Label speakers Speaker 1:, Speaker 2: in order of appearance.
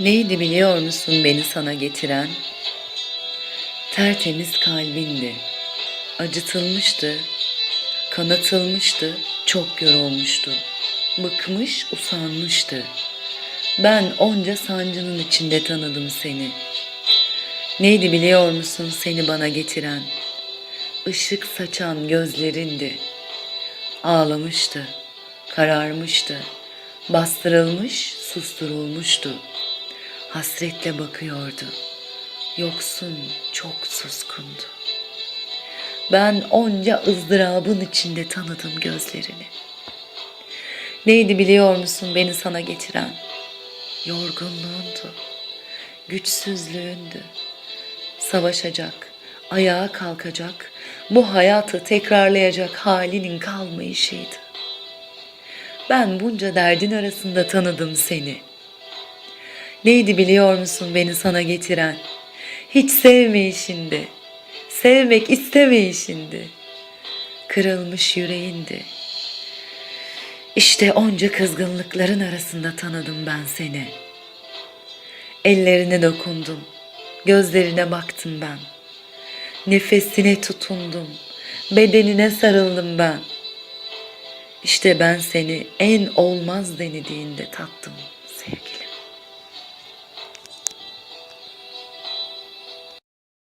Speaker 1: Neydi biliyor musun beni sana getiren? Tertemiz kalbindi. Acıtılmıştı, kanatılmıştı, çok yorulmuştu. Bıkmış, usanmıştı. Ben onca sancının içinde tanıdım seni. Neydi biliyor musun seni bana getiren? Işık saçan gözlerindi. Ağlamıştı, kararmıştı, bastırılmış, susturulmuştu. Hasretle bakıyordu. Yoksun, çok suskundu. Ben onca ızdırabın içinde tanıdım gözlerini. Neydi biliyor musun beni sana getiren? Yorgunluğundu, güçsüzlüğündü. Savaşacak, ayağa kalkacak, bu hayatı tekrarlayacak halinin kalmayışıydı. Ben bunca derdin arasında tanıdım seni. Neydi biliyor musun beni sana getiren? Hiç sevmeyişindi, sevmek istemeyişindi. Kırılmış yüreğindi. İşte onca kızgınlıkların arasında tanıdım ben seni. Ellerine dokundum, gözlerine baktım ben. Nefesine tutundum, bedenine sarıldım ben. İşte ben seni en olmaz denediğinde tattım.